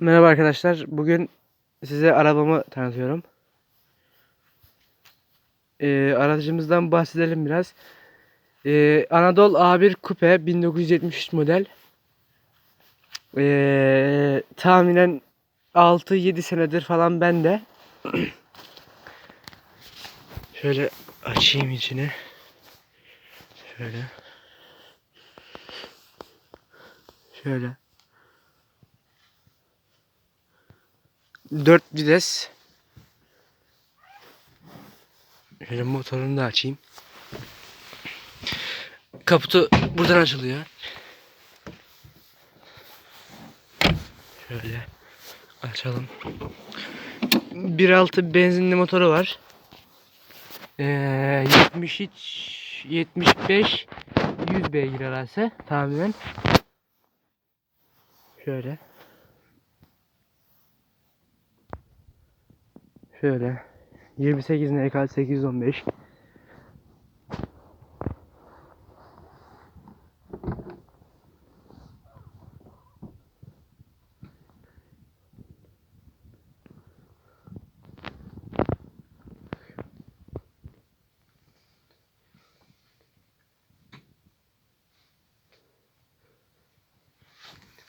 Merhaba arkadaşlar. Bugün size arabamı tanıtıyorum. Ee, aracımızdan bahsedelim biraz. Ee, Anadolu A1 Coupe 1973 model. Ee, tahminen 6-7 senedir falan bende. Şöyle açayım içini. Şöyle. Şöyle. 4 vites. Şöyle motorunu da açayım. Kaputu buradan açılıyor. Şöyle açalım. 1.6 benzinli motoru var. Ee, 73 75 100 beygir arası tahminen. Şöyle. Şöyle. 28 NK 815.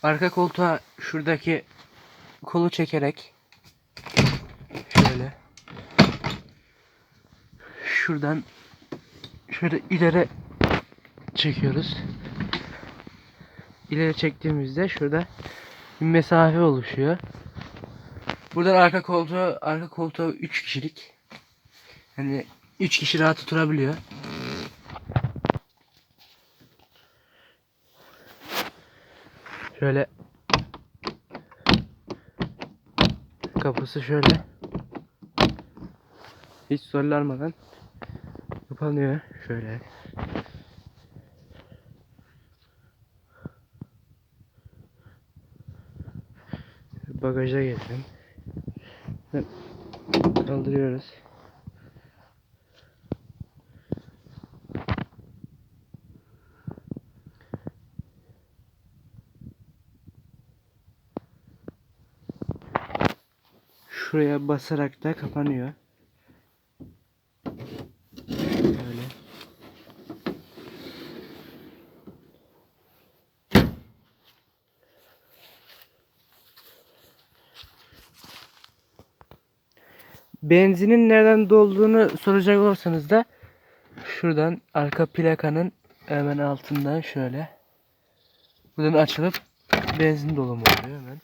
Arka koltuğa şuradaki kolu çekerek şöyle şuradan şöyle ileri çekiyoruz. İleri çektiğimizde şurada bir mesafe oluşuyor. Buradan arka koltuğu arka koltuğu 3 kişilik. Yani 3 kişi rahat oturabiliyor. Şöyle kapısı şöyle hiç zorlanmadan kapanıyor şöyle. Bagaja gelelim. Ve Kaldırıyoruz. Şuraya basarak da kapanıyor. Böyle. Benzinin nereden dolduğunu soracak olursanız da şuradan arka plakanın hemen altından şöyle buradan açılıp benzin dolumu oluyor hemen.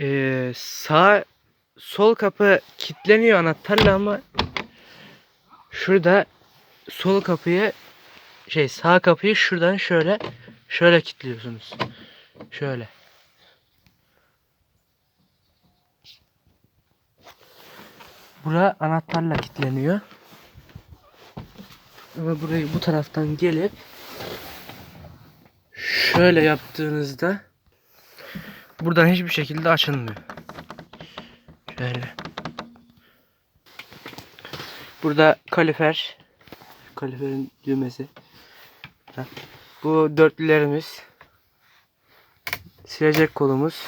Ee, sağ sol kapı kilitleniyor anahtarla ama şurada sol kapıyı şey sağ kapıyı şuradan şöyle şöyle kilitliyorsunuz. Şöyle. Bura anahtarla kilitleniyor. Ama burayı bu taraftan gelip şöyle yaptığınızda buradan hiçbir şekilde açılmıyor. Şöyle. Burada kalifer. Kaliferin düğmesi. Bu dörtlülerimiz. Silecek kolumuz.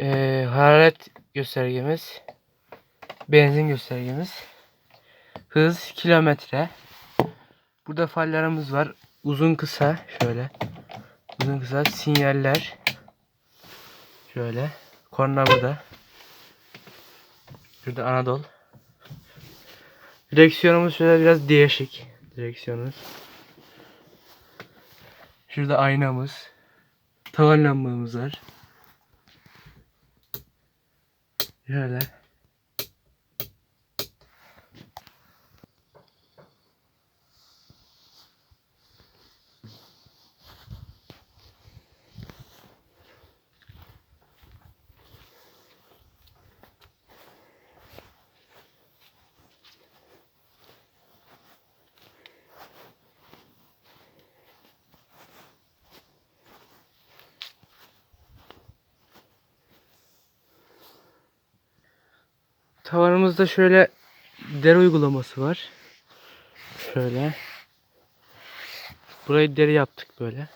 Ee, hararet göstergemiz. Benzin göstergemiz. Hız, kilometre. Burada farlarımız var. Uzun kısa şöyle. Uzun kısa sinyaller. Şöyle. Korna burada. Şurada Anadolu. Direksiyonumuz şöyle biraz değişik. Direksiyonumuz. Şurada aynamız. Tavan lambamız var. Şöyle. Tavanımızda şöyle deri uygulaması var. Şöyle. Burayı deri yaptık böyle.